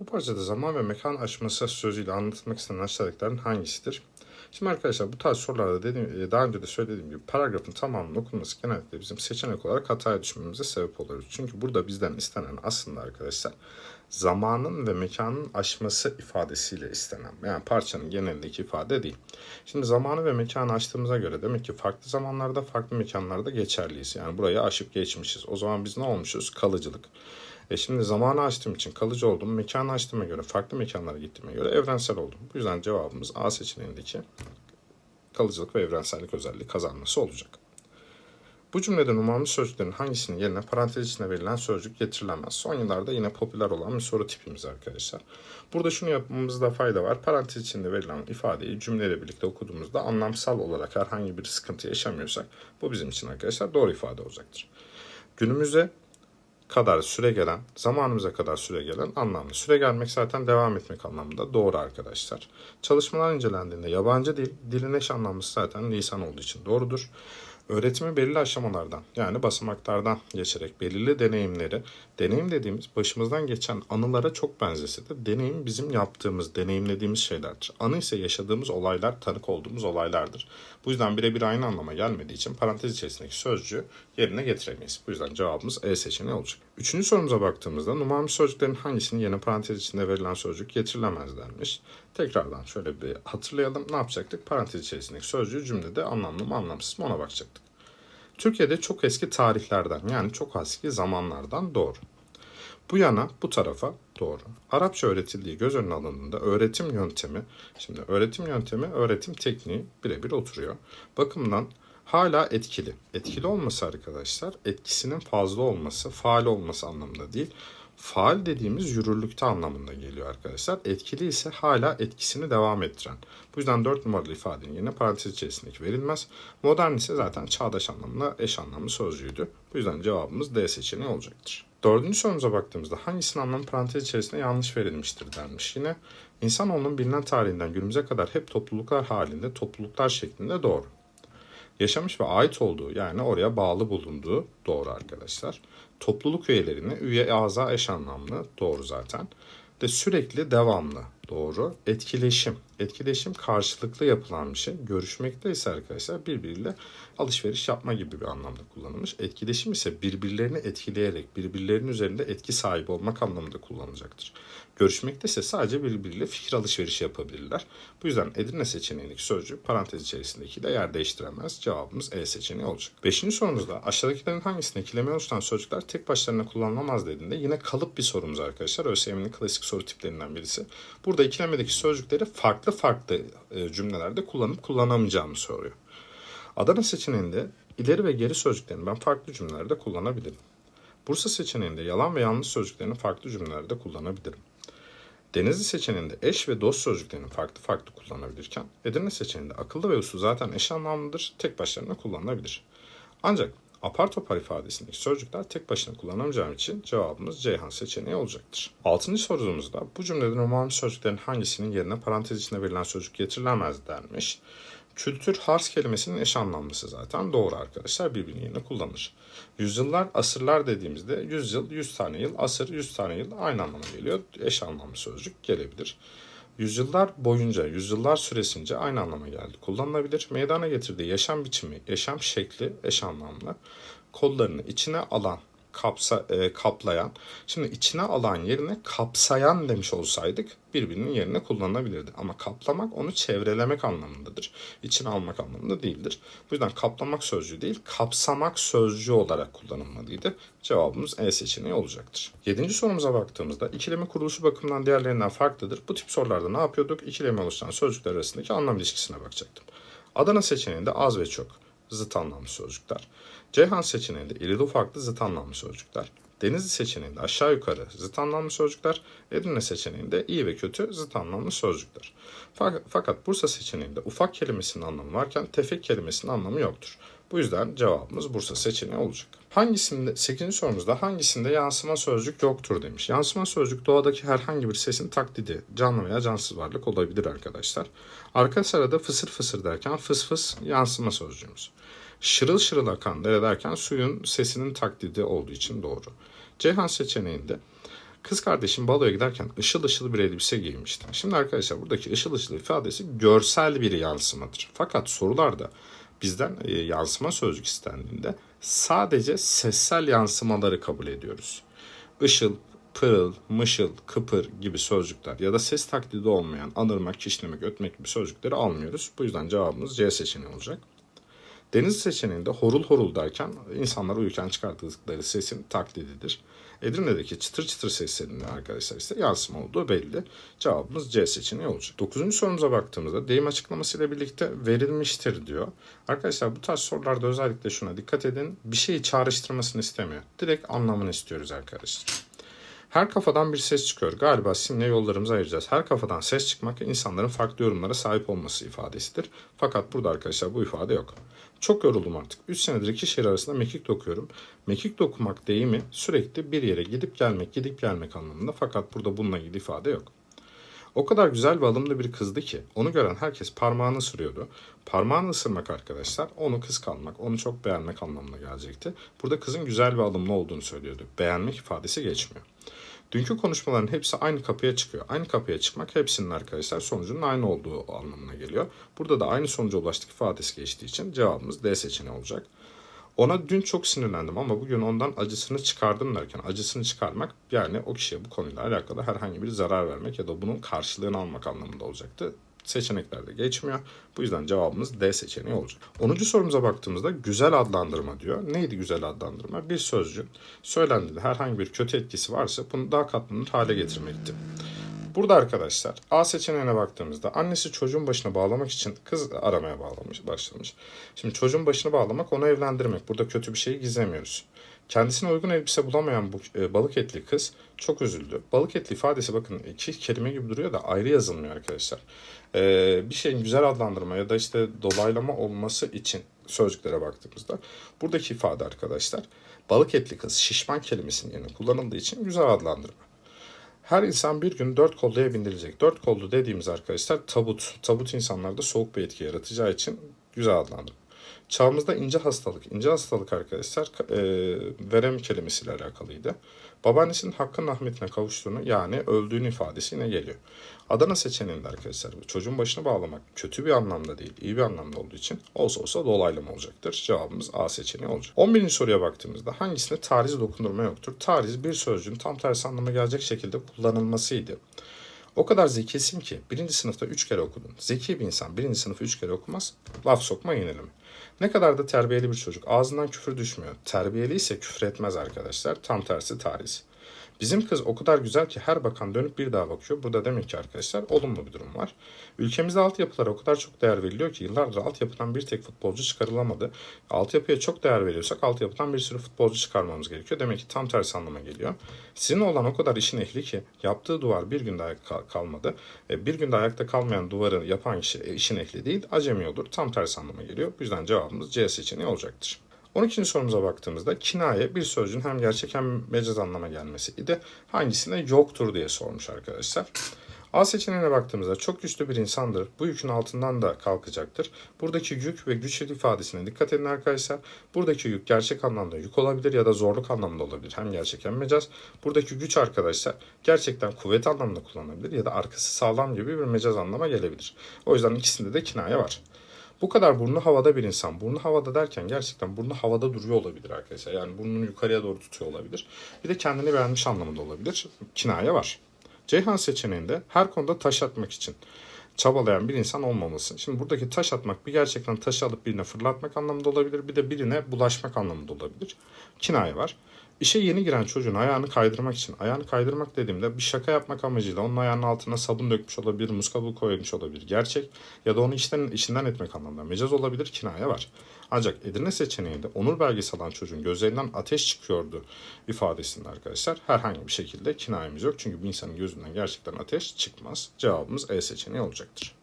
Bu parçada zaman ve mekan aşması sözüyle anlatılmak istenen aşağıdakilerin hangisidir? Şimdi arkadaşlar bu tarz sorularda dediğim, e, daha önce de söylediğim gibi paragrafın tamamının okunması genellikle bizim seçenek olarak hataya düşmemize sebep oluyor. Çünkü burada bizden istenen aslında arkadaşlar zamanın ve mekanın aşması ifadesiyle istenen. Yani parçanın genelindeki ifade değil. Şimdi zamanı ve mekanı aştığımıza göre demek ki farklı zamanlarda farklı mekanlarda geçerliyiz. Yani burayı aşıp geçmişiz. O zaman biz ne olmuşuz? Kalıcılık. E şimdi zamanı açtığım için kalıcı oldum. Mekanı açtığıma göre, farklı mekanlara gittiğime göre evrensel oldum. Bu yüzden cevabımız A seçeneğindeki kalıcılık ve evrensellik özelliği kazanması olacak. Bu cümlede numaralı sözcüklerin hangisinin yerine parantez içine verilen sözcük getirilemez? Son yıllarda yine popüler olan bir soru tipimiz arkadaşlar. Burada şunu yapmamızda fayda var. Parantez içinde verilen ifadeyi cümleyle birlikte okuduğumuzda anlamsal olarak herhangi bir sıkıntı yaşamıyorsak bu bizim için arkadaşlar doğru ifade olacaktır. Günümüze kadar süre gelen, zamanımıza kadar süre gelen anlamlı. Süre gelmek zaten devam etmek anlamında doğru arkadaşlar. Çalışmalar incelendiğinde yabancı dil, dilin eş anlamlısı zaten lisan olduğu için doğrudur. Öğretimi belirli aşamalardan yani basamaklardan geçerek belirli deneyimleri, deneyim dediğimiz başımızdan geçen anılara çok benzese de deneyim bizim yaptığımız, deneyimlediğimiz şeylerdir. Anı ise yaşadığımız olaylar, tanık olduğumuz olaylardır. Bu yüzden birebir aynı anlama gelmediği için parantez içerisindeki sözcüğü yerine getiremeyiz. Bu yüzden cevabımız E seçeneği olacak. Üçüncü sorumuza baktığımızda numaralı sözcüklerin hangisinin yerine parantez içinde verilen sözcük getirilemez denmiş. Tekrardan şöyle bir hatırlayalım. Ne yapacaktık? Parantez içerisindeki sözcüğü cümlede anlamlı mı anlamsız mı ona bakacaktık. Türkiye'de çok eski tarihlerden yani çok eski zamanlardan doğru. Bu yana bu tarafa doğru. Arapça öğretildiği göz önüne alındığında öğretim yöntemi, şimdi öğretim yöntemi öğretim tekniği birebir oturuyor. Bakımdan hala etkili. Etkili olması arkadaşlar etkisinin fazla olması, faal olması anlamında değil. Faal dediğimiz yürürlükte anlamında geliyor arkadaşlar. Etkili ise hala etkisini devam ettiren. Bu yüzden 4 numaralı ifadenin yerine parantez içerisindeki verilmez. Modern ise zaten çağdaş anlamına eş anlamlı sözcüğüydü. Bu yüzden cevabımız D seçeneği olacaktır. Dördüncü sorumuza baktığımızda hangisinin anlamı parantez içerisinde yanlış verilmiştir denmiş. Yine insanoğlunun bilinen tarihinden günümüze kadar hep topluluklar halinde, topluluklar şeklinde doğru yaşamış ve ait olduğu yani oraya bağlı bulunduğu doğru arkadaşlar. Topluluk üyelerine üye aza eş anlamlı doğru zaten. De sürekli devamlı doğru. Etkileşim. Etkileşim karşılıklı yapılan bir şey. Görüşmekte ise arkadaşlar birbiriyle alışveriş yapma gibi bir anlamda kullanılmış. Etkileşim ise birbirlerini etkileyerek birbirlerinin üzerinde etki sahibi olmak anlamında kullanılacaktır. Görüşmekte ise sadece birbiriyle fikir alışverişi yapabilirler. Bu yüzden Edirne seçeneğindeki sözcük parantez içerisindekiyle yer değiştiremez. Cevabımız E seçeneği olacak. Beşinci sorumuzda aşağıdakilerin hangisinde ikileme oluşturan sözcükler tek başlarına kullanılamaz dediğinde yine kalıp bir sorumuz arkadaşlar. ÖSYM'nin klasik soru tiplerinden birisi. Burada ikilemedeki sözcükleri farklı farklı e, cümlelerde kullanıp kullanamayacağımı soruyor. Adana seçeneğinde ileri ve geri sözcüklerini ben farklı cümlelerde kullanabilirim. Bursa seçeneğinde yalan ve yanlış sözcüklerini farklı cümlelerde kullanabilirim. Denizli seçeneğinde eş ve dost sözcüklerini farklı farklı kullanabilirken Edirne seçeneğinde akıllı ve uslu zaten eş anlamlıdır, tek başlarına kullanılabilir. Ancak apar topar ifadesindeki sözcükler tek başına kullanamayacağım için cevabımız Ceyhan seçeneği olacaktır. Altıncı sorumuzda bu cümlede normal sözcüklerin hangisinin yerine parantez içinde verilen sözcük getirilemez denmiş. Kültür hars kelimesinin eş anlamlısı zaten doğru arkadaşlar birbirinin yerine kullanır. Yüzyıllar, asırlar dediğimizde yüzyıl, yüz tane yıl, asır, yüz tane yıl aynı anlama geliyor. Eş anlamlı sözcük gelebilir. Yüzyıllar boyunca, yüzyıllar süresince aynı anlama geldi. Kullanılabilir. Meydana getirdiği yaşam biçimi, yaşam şekli eş anlamlı. Kollarını içine alan, kapsa, e, kaplayan. Şimdi içine alan yerine kapsayan demiş olsaydık birbirinin yerine kullanılabilirdi. Ama kaplamak onu çevrelemek anlamındadır. İçine almak anlamında değildir. Bu yüzden kaplamak sözcüğü değil, kapsamak sözcüğü olarak kullanılmalıydı. Cevabımız E seçeneği olacaktır. Yedinci sorumuza baktığımızda ikileme kuruluşu bakımından diğerlerinden farklıdır. Bu tip sorularda ne yapıyorduk? İkileme oluşturan sözcükler arasındaki anlam ilişkisine bakacaktım. Adana seçeneğinde az ve çok zıt anlamlı sözcükler. Ceyhan seçeneğinde irili ufaklı zıt anlamlı sözcükler. Denizli seçeneğinde aşağı yukarı zıt anlamlı sözcükler. Edirne seçeneğinde iyi ve kötü zıt anlamlı sözcükler. Fakat Bursa seçeneğinde ufak kelimesinin anlamı varken tefek kelimesinin anlamı yoktur. Bu yüzden cevabımız Bursa seçeneği olacak. Hangisinde 8. sorumuzda hangisinde yansıma sözcük yoktur demiş. Yansıma sözcük doğadaki herhangi bir sesin taklidi, canlı veya cansız varlık olabilir arkadaşlar. Arka sırada fısır fısır derken fıs fıs yansıma sözcüğümüz. Şırıl şırıl akan dere derken suyun sesinin taklidi olduğu için doğru. Ceyhan seçeneğinde Kız kardeşim baloya giderken ışıl ışıl bir elbise giymişti. Şimdi arkadaşlar buradaki ışıl ışıl ifadesi görsel bir yansımadır. Fakat sorularda bizden e, yansıma sözcük istendiğinde sadece sessel yansımaları kabul ediyoruz. Işıl, pırıl, mışıl, kıpır gibi sözcükler ya da ses taklidi olmayan anırmak, kişnemek, ötmek gibi sözcükleri almıyoruz. Bu yüzden cevabımız C seçeneği olacak. Deniz seçeneğinde horul horul derken insanlar uyurken çıkarttıkları sesin taklididir. Edirne'deki çıtır çıtır seslerinde arkadaşlar ise yansıma olduğu belli. Cevabımız C seçeneği olacak. Dokuzuncu sorumuza baktığımızda deyim açıklamasıyla birlikte verilmiştir diyor. Arkadaşlar bu tarz sorularda özellikle şuna dikkat edin. Bir şeyi çağrıştırmasını istemiyor. Direkt anlamını istiyoruz arkadaşlar. Her kafadan bir ses çıkıyor. Galiba simle yollarımızı ayıracağız. Her kafadan ses çıkmak insanların farklı yorumlara sahip olması ifadesidir. Fakat burada arkadaşlar bu ifade yok. Çok yoruldum artık. 3 senedir iki şehir arasında mekik dokuyorum. Mekik dokumak deyimi sürekli bir yere gidip gelmek, gidip gelmek anlamında. Fakat burada bununla ilgili ifade yok. O kadar güzel ve alımlı bir kızdı ki onu gören herkes parmağını ısırıyordu. Parmağını ısırmak arkadaşlar onu kıskanmak, onu çok beğenmek anlamına gelecekti. Burada kızın güzel ve alımlı olduğunu söylüyordu. Beğenmek ifadesi geçmiyor. Dünkü konuşmaların hepsi aynı kapıya çıkıyor. Aynı kapıya çıkmak hepsinin arkadaşlar sonucunun aynı olduğu anlamına geliyor. Burada da aynı sonuca ulaştık ifadesi geçtiği için cevabımız D seçeneği olacak. Ona dün çok sinirlendim ama bugün ondan acısını çıkardım derken acısını çıkarmak yani o kişiye bu konuyla alakalı herhangi bir zarar vermek ya da bunun karşılığını almak anlamında olacaktı. Seçeneklerde geçmiyor. Bu yüzden cevabımız D seçeneği olacak. 10. sorumuza baktığımızda güzel adlandırma diyor. Neydi güzel adlandırma? Bir sözcüğün söylendiğinde herhangi bir kötü etkisi varsa bunu daha katlanır hale getirmekti. Burada arkadaşlar A seçeneğine baktığımızda annesi çocuğun başına bağlamak için kız aramaya bağlamış, başlamış. Şimdi çocuğun başını bağlamak onu evlendirmek. Burada kötü bir şeyi gizlemiyoruz. Kendisine uygun elbise bulamayan bu e, balık etli kız çok üzüldü. Balık etli ifadesi bakın iki kelime gibi duruyor da ayrı yazılmıyor arkadaşlar. E, bir şeyin güzel adlandırma ya da işte dolaylama olması için sözcüklere baktığımızda buradaki ifade arkadaşlar balık etli kız şişman kelimesinin yerine kullanıldığı için güzel adlandırma. Her insan bir gün dört kolluya bindirilecek. Dört kollu dediğimiz arkadaşlar tabut. Tabut insanlarda soğuk bir etki yaratacağı için güzel adlandırma. Çağımızda ince hastalık. İnce hastalık arkadaşlar e, verem kelimesiyle alakalıydı. Babaannesinin hakkın rahmetine kavuştuğunu yani öldüğünü ifadesi yine geliyor. Adana seçeneğinde arkadaşlar çocuğun başını bağlamak kötü bir anlamda değil iyi bir anlamda olduğu için olsa olsa dolaylama olacaktır. Cevabımız A seçeneği olacak. 11. soruya baktığımızda hangisinde tariz dokundurma yoktur? Tariz bir sözcüğün tam tersi anlama gelecek şekilde kullanılmasıydı. O kadar zekisin ki birinci sınıfta üç kere okudun. Zeki bir insan birinci sınıfı üç kere okumaz. Laf sokma yenileme. Ne kadar da terbiyeli bir çocuk. Ağzından küfür düşmüyor. Terbiyeli ise küfür etmez arkadaşlar. Tam tersi tariz. Bizim kız o kadar güzel ki her bakan dönüp bir daha bakıyor. Burada demek ki arkadaşlar olumlu bir durum var. Ülkemizde altyapılara o kadar çok değer veriliyor ki yıllardır altyapıdan bir tek futbolcu çıkarılamadı. Altyapıya çok değer veriyorsak altyapıdan bir sürü futbolcu çıkarmamız gerekiyor. Demek ki tam tersi anlama geliyor. Sizin olan o kadar işin ehli ki yaptığı duvar bir günde ayakta kalmadı. E, Bir günde ayakta kalmayan duvarı yapan kişi işin ehli değil acemi olur. Tam tersi anlama geliyor. Bu yüzden cevabımız C seçeneği olacaktır. 12. sorumuza baktığımızda kinaye bir sözcüğün hem gerçek hem mecaz anlama gelmesi idi. Hangisinde yoktur diye sormuş arkadaşlar. A seçeneğine baktığımızda çok güçlü bir insandır. Bu yükün altından da kalkacaktır. Buradaki yük ve güç ifadesine dikkat edin arkadaşlar. Buradaki yük gerçek anlamda yük olabilir ya da zorluk anlamında olabilir. Hem gerçek hem mecaz. Buradaki güç arkadaşlar gerçekten kuvvet anlamında kullanılabilir ya da arkası sağlam gibi bir mecaz anlama gelebilir. O yüzden ikisinde de kinaye var. Bu kadar burnu havada bir insan. Burnu havada derken gerçekten burnu havada duruyor olabilir arkadaşlar. Yani burnunu yukarıya doğru tutuyor olabilir. Bir de kendini beğenmiş anlamında olabilir. Kinaye var. Ceyhan seçeneğinde her konuda taş atmak için çabalayan bir insan olmaması. Şimdi buradaki taş atmak bir gerçekten taşı alıp birine fırlatmak anlamında olabilir. Bir de birine bulaşmak anlamında olabilir. Kinaye var. İşe yeni giren çocuğun ayağını kaydırmak için, ayağını kaydırmak dediğimde bir şaka yapmak amacıyla onun ayağının altına sabun dökmüş olabilir, muskabul koymuş olabilir. Gerçek ya da onu işten, işinden etmek anlamında mecaz olabilir, kinaye var. Ancak Edirne seçeneğinde onur belgesi alan çocuğun gözlerinden ateş çıkıyordu ifadesinde arkadaşlar herhangi bir şekilde kinayemiz yok. Çünkü bir insanın gözünden gerçekten ateş çıkmaz. Cevabımız E seçeneği olacaktır.